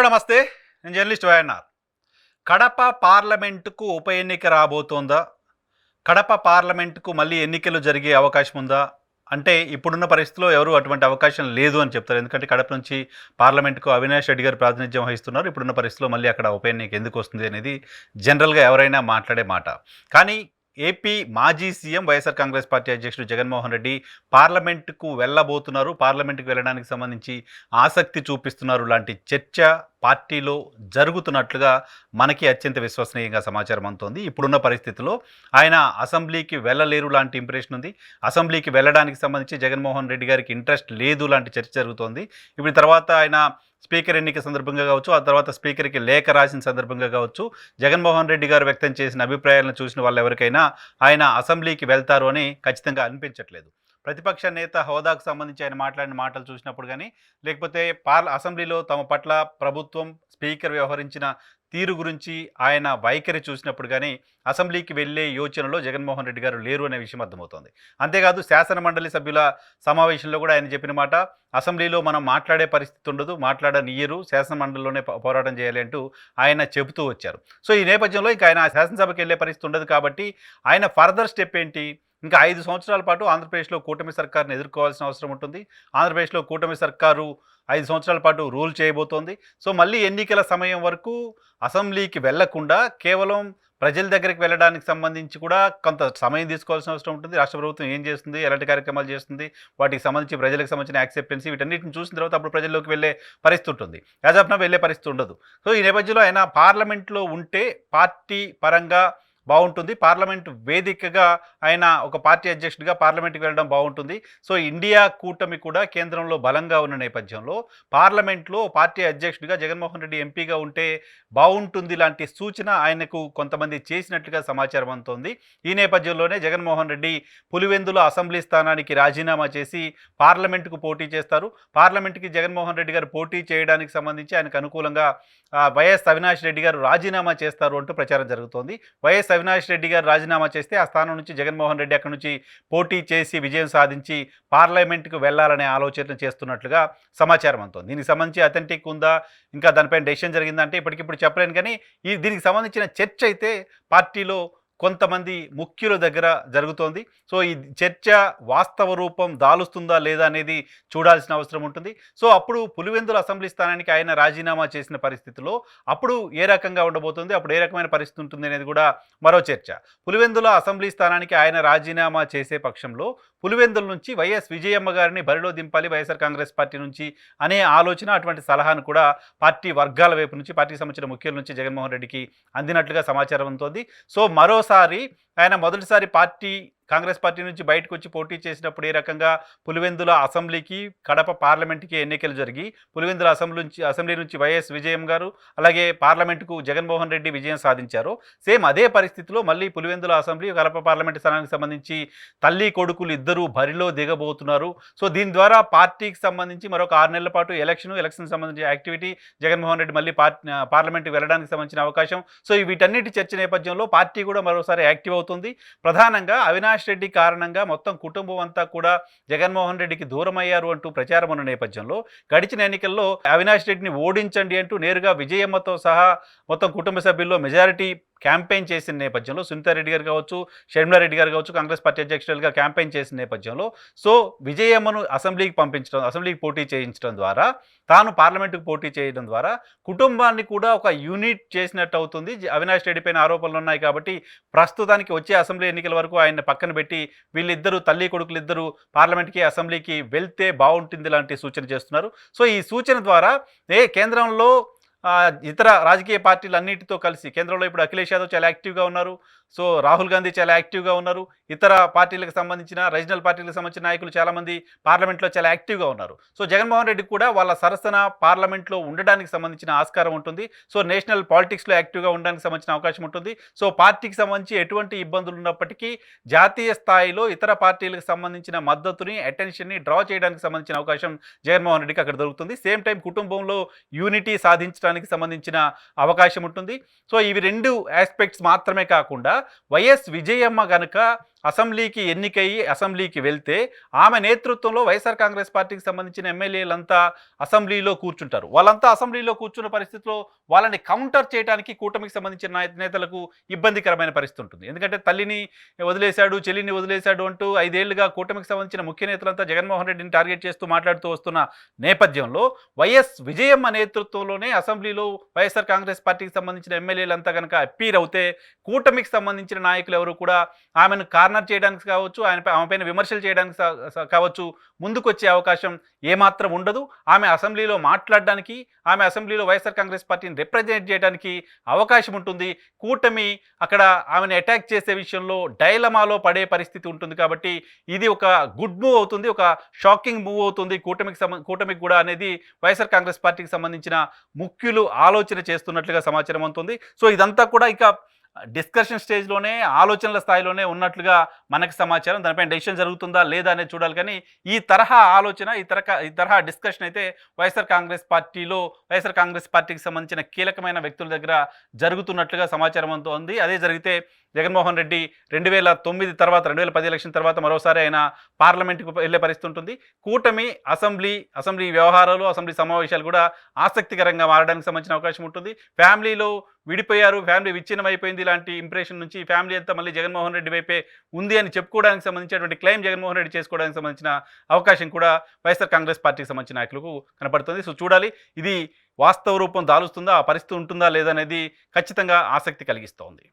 Hello నమస్తే. నేను journalist YNR. Kadapa పార్లమెంటుకు ఉప ఎన్నిక రాబోతోందా? కడప పార్లమెంటుకు మళ్ళీ ఎన్నికలు జరిగే అవకాశం ఉందా? అంటే ఇప్పుడున్న పరిస్థితిలో ఎవరు అటువంటి అవకాశం లేదు అని చెప్తారు. ఎందుకంటే కడప నుంచి పార్లమెంటుకు అవినాష్ రెడ్డి గారు ప్రాతినిధ్యం వహిస్తున్నారు. ఇప్పుడున్న పరిస్థితిలో మళ్ళీ అక్కడ ఉప ఎన్నిక ఎందుకు వస్తుంది అనేది జనరల్గా ఎవరైనా మాట్లాడే మాట. కానీ ఏపీ మాజీ సీఎం వైఎస్ఆర్ కాంగ్రెస్ పార్టీ అధ్యక్షుడు జగన్మోహన్ రెడ్డి పార్లమెంటుకు వెళ్ళబోతున్నారు. పార్లమెంటుకు వెళ్ళడానికి సంబంధించి ఆసక్తి చూపిస్తున్నారు. లాంటి చర్చ పార్టీలో జరుగుతున్నట్లుగా మనకి అత్యంత విశ్వసనీయంగా సమాచారం అందుతోంది. ఇప్పుడున్న పరిస్థితిలో ఆయన అసెంబ్లీకి వెళ్ళలేరు లాంటి ఇంప్రెషన్ ఉంది. అసెంబ్లీకి వెళ్ళడానికి సంబంధించి జగన్మోహన్ రెడ్డి గారికి ఇంట్రెస్ట్ లేదు లాంటి చర్చ జరుగుతోంది. ఇప్పుడు తర్వాత ఆయన స్పీకర్ ఎన్నిక సందర్భంగా కావచ్చు ఆ తర్వాత స్పీకర్కి లేఖ రాసిన సందర్భంగా కావచ్చు జగన్మోహన్ రెడ్డి గారు వ్యక్తం చేసిన అభిప్రాయాలను చూసిన వాళ్ళు ఎవరికైనా ఆయన అసెంబ్లీకి వెళ్తారు అని ఖచ్చితంగా అనిపించట్లేదు. ప్రతిపక్ష నేత హోదాకు సంబంధించి ఆయన మాట్లాడిన మాటలు చూసినప్పుడు కానీ లేకపోతే పార్ల అసెంబ్లీలో తమ పట్ల ప్రభుత్వం స్పీకర్ వ్యవహరించిన తీరు గురించి ఆయన వైఖరి చూసినప్పుడు కానీ అసెంబ్లీకి వెళ్ళే యోచనలో జగన్మోహన్ రెడ్డి గారు లేరు అనే విషయం అర్థమవుతోంది. అంతేకాదు శాసన మండలి సభ్యుల సమావేశంలో కూడా ఆయన చెప్పిన మాట అసెంబ్లీలో మనం మాట్లాడే పరిస్థితి ఉండదు మాట్లాడనియరు శాసన మండలిలోనే పో- పోరాటం చేయాలి అంటూ ఆయన చెబుతూ వచ్చారు. సో ఈ నేపథ్యంలో ఇంకా ఆయన శాసనసభకి వెళ్ళే పరిస్థితి ఉండదు కాబట్టి ఆయన ఫర్దర్ స్టెప్ ఏంటి? ఇంకా ఐదు సంవత్సరాల పాటు ఆంధ్రప్రదేశ్లో కూటమి సర్కార్ని ఎదుర్కోవాల్సిన అవసరం ఉంటుంది. ఆంధ్రప్రదేశ్లో కూటమి సర్కారు ఐదు సంవత్సరాల పాటు రూల్ చేయబోతోంది. సో మళ్ళీ ఎన్నికల సమయం వరకు అసెంబ్లీకి వెళ్ళకుండా కేవలం ప్రజల దగ్గరికి వెళ్ళడానికి సంబంధించి కూడా కొంత సమయం తీసుకోవాల్సిన అవసరం ఉంటుంది. రాష్ట్ర ప్రభుత్వం ఏం చేస్తుంది? ఎలాంటి కార్యక్రమాలు చేస్తుంది? వాటికి సంబంధించి ప్రజలకు సంబంధించిన యాక్సెప్టెన్సీ వీటన్నిటిని చూసిన తర్వాత అప్పుడు ప్రజల్లోకి వెళ్ళే పరిస్థితి ఉంటుంది. యాజ్ ఆఫ్ నా వెళ్ళే పరిస్థితి ఉండదు. సో ఈ నేపథ్యంలో ఆయన పార్లమెంట్లో ఉంటే పార్టీ పరంగా బాగుంటుంది. పార్లమెంట్ వేదికగా ఆయన ఒక పార్టీ అధ్యక్షుడిగా పార్లమెంట్కి వెళ్ళడం బాగుంటుంది. సో ఇండియా కూటమి కూడా కేంద్రంలో బలంగా ఉన్న నేపథ్యంలో పార్లమెంట్లో పార్టీ అధ్యక్షుడిగా జగన్మోహన్ రెడ్డి ఎంపీగా ఉంటే బాగుంటుంది లాంటి సూచన ఆయనకు కొంతమంది చేసినట్లుగా సమాచారం అందుతోంది. ఈ నేపథ్యంలోనే జగన్మోహన్ రెడ్డి పులివెందుల అసెంబ్లీ స్థానానికి రాజీనామా చేసి పార్లమెంటుకు పోటీ చేస్తారు. పార్లమెంట్కి జగన్మోహన్ రెడ్డి గారు పోటీ చేయడానికి సంబంధించి ఆయనకు అనుకూలంగా వైఎస్ అవినాష్ రెడ్డి గారు రాజీనామా చేస్తారు అంటూ ప్రచారం జరుగుతోంది. వైఎస్ అవినాష్ రెడ్డి గారు రాజీనామా చేస్తే ఆ స్థానం నుంచి జగన్మోహన్ రెడ్డి అక్కడి నుంచి పోటీ చేసి విజయం సాధించి పార్లమెంట్కు వెళ్ళాలనే ఆలోచన చేస్తున్నట్లుగా సమాచారం అందుతోంది. దీనికి సంబంధించి అథెంటిక్ ఉందా? ఇంకా దానిపైన డెసిషన్ జరిగిందంటే ఇప్పటికిప్పుడు చెప్పలేను కానీ ఈ దీనికి సంబంధించిన చర్చ అయితే పార్టీలో కొంతమంది ముఖ్యుల దగ్గర జరుగుతోంది. సో ఈ చర్చ వాస్తవ రూపం దాలుస్తుందా లేదా అనేది చూడాల్సిన అవసరం ఉంటుంది. సో అప్పుడు పులివెందుల అసెంబ్లీ స్థానానికి ఆయన రాజీనామా చేసిన పరిస్థితిలో అప్పుడు ఏ రకంగా ఉండబోతుంది అప్పుడు ఏ రకమైన పరిస్థితి ఉంటుంది అనేది కూడా మరో చర్చ. పులివెందుల అసెంబ్లీ స్థానానికి ఆయన రాజీనామా చేసే పక్షంలో పులివెందుల నుంచి వైఎస్ విజయమ్మ గారిని బరిలో దింపాలి వైఎస్ఆర్ కాంగ్రెస్ పార్టీ నుంచి అనే ఆలోచన అటువంటి సలహాను కూడా పార్టీ వర్గాల వైపు నుంచి పార్టీకి సంబంధించిన ముఖ్యుల నుంచి జగన్మోహన్ రెడ్డికి అందినట్లుగా సమాచారం ఉంటుంది సో మరో మరోసారి ఆయన మొదటిసారి పార్టీ కాంగ్రెస్ పార్టీ నుంచి బయటకు వచ్చి పోటీ చేసినప్పుడు ఏ రకంగా పులివెందుల అసెంబ్లీకి కడప పార్లమెంట్కి ఎన్నికలు జరిగి పులివెందుల అసెంబ్లీ నుంచి అసెంబ్లీ నుంచి వైఎస్ విజయం గారు అలాగే పార్లమెంటుకు జగన్మోహన్ రెడ్డి విజయం సాధించారు. సేమ్ అదే పరిస్థితిలో మళ్ళీ పులివెందుల అసెంబ్లీ కడప పార్లమెంట్ స్థానానికి సంబంధించి తల్లి కొడుకులు ఇద్దరు బరిలో దిగబోతున్నారు. సో దీని ద్వారా పార్టీకి సంబంధించి మరొక ఆరు నెలల పాటు ఎలక్షన్ ఎలక్షన్ సంబంధించిన యాక్టివిటీ జగన్మోహన్ రెడ్డి మళ్ళీ పార్టీ పార్లమెంట్కి వెళ్ళడానికి సంబంధించిన అవకాశం. సో వీటన్నిటి చర్చ నేపథ్యంలో పార్టీ కూడా మరోసారి యాక్టివ్ అవుతుంది ప్రధానంగా అవినాష్ రెడ్డి కారణంగా మొత్తం కుటుంబం అంతా కూడా జగన్మోహన్ రెడ్డికి దూరం అయ్యారు అంటూ ప్రచారం ఉన్న నేపథ్యంలో గడిచిన ఎన్నికల్లో అవినాష్ రెడ్డిని ఓడించండి అంటూ నేరుగా విజయమ్మతో సహా మొత్తం కుటుంబ సభ్యుల్లో మెజారిటీ క్యాంపెయిన్ చేసిన నేపథ్యంలో సునీతారెడ్డి గారు కావచ్చు షర్మిలారెడ్డి గారు కావచ్చు కాంగ్రెస్ పార్టీ అధ్యక్షులుగా క్యాంపెయిన్ చేసిన నేపథ్యంలో సో విజయమ్మను అసెంబ్లీకి పంపించడం అసెంబ్లీకి పోటీ చేయించడం ద్వారా తాను పార్లమెంటుకు పోటీ చేయడం ద్వారా కుటుంబాన్ని కూడా ఒక యూనిట్ చేసినట్టు అవుతుంది. అవినాష్ రెడ్డి పైన ఆరోపణలు ఉన్నాయి కాబట్టి ప్రస్తుతానికి వచ్చే అసెంబ్లీ ఎన్నికల వరకు ఆయన పక్కన పెట్టి వీళ్ళిద్దరూ తల్లి కొడుకులు ఇద్దరు పార్లమెంట్కి అసెంబ్లీకి వెళ్తే బాగుంటుంది లాంటి సూచన చేస్తున్నారు. సో ఈ సూచన ద్వారా ఏ కేంద్రంలో ఇతర రాజకీయ పార్టీలు అన్నింటితో కలిసి కేంద్రంలో ఇప్పుడు అఖిలేష్ యాదవ్ చాలా యాక్టివ్గా ఉన్నారు. సో రాహుల్ గాంధీ చాలా యాక్టివ్గా ఉన్నారు. ఇతర పార్టీలకు సంబంధించిన రీజనల్ పార్టీలకు సంబంధించిన నాయకులు చాలామంది పార్లమెంట్లో చాలా యాక్టివ్గా ఉన్నారు. సో జగన్మోహన్ రెడ్డి కూడా వాళ్ళ సరసన పార్లమెంట్లో ఉండడానికి సంబంధించిన ఆస్కారం ఉంటుంది. సో నేషనల్ పాలిటిక్స్లో యాక్టివ్గా ఉండడానికి సంబంధించిన అవకాశం ఉంటుంది. సో పార్టీకి సంబంధించి ఎటువంటి ఇబ్బందులు ఉన్నప్పటికీ జాతీయ స్థాయిలో ఇతర పార్టీలకు సంబంధించిన మద్దతుని అటెన్షన్ని డ్రా చేయడానికి సంబంధించిన అవకాశం జగన్మోహన్ రెడ్డికి అక్కడ దొరుకుతుంది. సేమ్ టైం కుటుంబంలో యూనిటీ సాధించడానికి సంబంధించిన అవకాశం ఉంటుంది. సో ఇవి రెండు ఆస్పెక్ట్స్ మాత్రమే కాకుండా వైఎస్ విజయమ్మ గనుక అసెంబ్లీకి ఎన్నికయ్యి అసెంబ్లీకి వెళ్తే ఆమె నేతృత్వంలో వైఎస్ఆర్ కాంగ్రెస్ పార్టీకి సంబంధించిన ఎమ్మెల్యేలంతా అసెంబ్లీలో కూర్చుంటారు. వాళ్ళంతా అసెంబ్లీలో కూర్చున్న పరిస్థితిలో వాళ్ళని కౌంటర్ చేయడానికి కూటమికి సంబంధించిన నేతలకు ఇబ్బందికరమైన పరిస్థితి ఉంటుంది. ఎందుకంటే తల్లిని వదిలేశాడు చెల్లిని వదిలేశాడు అంటూ ఐదేళ్ళుగా కూటమికి సంబంధించిన ముఖ్య నేతలంతా జగన్మోహన్ రెడ్డిని టార్గెట్ చేస్తూ మాట్లాడుతూ వస్తున్న నేపథ్యంలో వైఎస్ విజయమ్మ నేతృత్వంలోనే అసెంబ్లీలో వైఎస్ఆర్ కాంగ్రెస్ పార్టీకి సంబంధించిన ఎమ్మెల్యేలంతా కనుక అప్పీర్ అవుతే కూటమికి సంబంధించిన నాయకులు ఎవరు కూడా ఆమెను కార్నర్ చేయడానికి కావచ్చు ఆయన ఆమె పైన విమర్శలు చేయడానికి కావచ్చు ముందుకొచ్చే అవకాశం ఏమాత్రం ఉండదు. ఆమె అసెంబ్లీలో మాట్లాడడానికి ఆమె అసెంబ్లీలో వైఎస్ఆర్ కాంగ్రెస్ పార్టీని రిప్రజెంట్ చేయడానికి అవకాశం ఉంటుంది. కూటమి అక్కడ ఆమెను అటాక్ చేసే విషయంలో డైలమాలో పడే పరిస్థితి ఉంటుంది కాబట్టి ఇది ఒక గుడ్ మూవ్ అవుతుంది ఒక షాకింగ్ మూవ్ అవుతుంది. కూటమికి సంబంధ కూటమికి కూడా అనేది వైఎస్ఆర్ కాంగ్రెస్ పార్టీకి సంబంధించిన ముఖ్యులు ఆలోచన చేస్తున్నట్లుగా సమాచారం అవుతుంది సో ఇదంతా కూడా ఇక డిస్కషన్ స్టేజ్లోనే ఆలోచనల స్థాయిలోనే ఉన్నట్లుగా మనకి సమాచారం దానిపైన డెసిషన్ జరుగుతుందా లేదా అనేది చూడాలి. కానీ ఈ తరహా ఆలోచన ఈ తరహా ఈ తరహా డిస్కషన్ అయితే వైఎస్ఆర్ కాంగ్రెస్ పార్టీలో వైఎస్ఆర్ కాంగ్రెస్ పార్టీకి సంబంధించిన కీలకమైన వ్యక్తుల దగ్గర జరుగుతున్నట్లుగా సమాచారం అంతా ఉంది అదే జరిగితే జగన్మోహన్ రెడ్డి రెండు వేల తొమ్మిది తర్వాత రెండు వేల పది ఎలక్షన్ తర్వాత మరోసారి ఆయన పార్లమెంట్కి వెళ్ళే పరిస్థితి ఉంటుంది కూటమి అసెంబ్లీ అసెంబ్లీ వ్యవహారాలు అసెంబ్లీ సమావేశాలు కూడా ఆసక్తికరంగా మారడానికి సంబంధించిన అవకాశం ఉంటుంది. ఫ్యామిలీలో విడిపోయారు ఫ్యామిలీ విచ్ఛిన్నం అయిపోయింది ఇలాంటి ఇంప్రెషన్ నుంచి ఫ్యామిలీ అంతా మళ్ళీ జగన్మోహన్ రెడ్డి వైపే ఉంది అని చెప్పుకోవడానికి సంబంధించినటువంటి క్లెయిమ్ జగన్మోహన్ రెడ్డి చేసుకోవడానికి సంబంధించిన అవకాశం కూడా వైఎస్ఆర్ కాంగ్రెస్ పార్టీకి సంబంధించిన నాయకులకు కనపడుతుంది. సో చూడాలి ఇది వాస్తవ రూపం దాలుస్తుందా ఆ పరిస్థితి ఉంటుందా లేదా అనేది ఖచ్చితంగా ఆసక్తి కలిగిస్తోంది.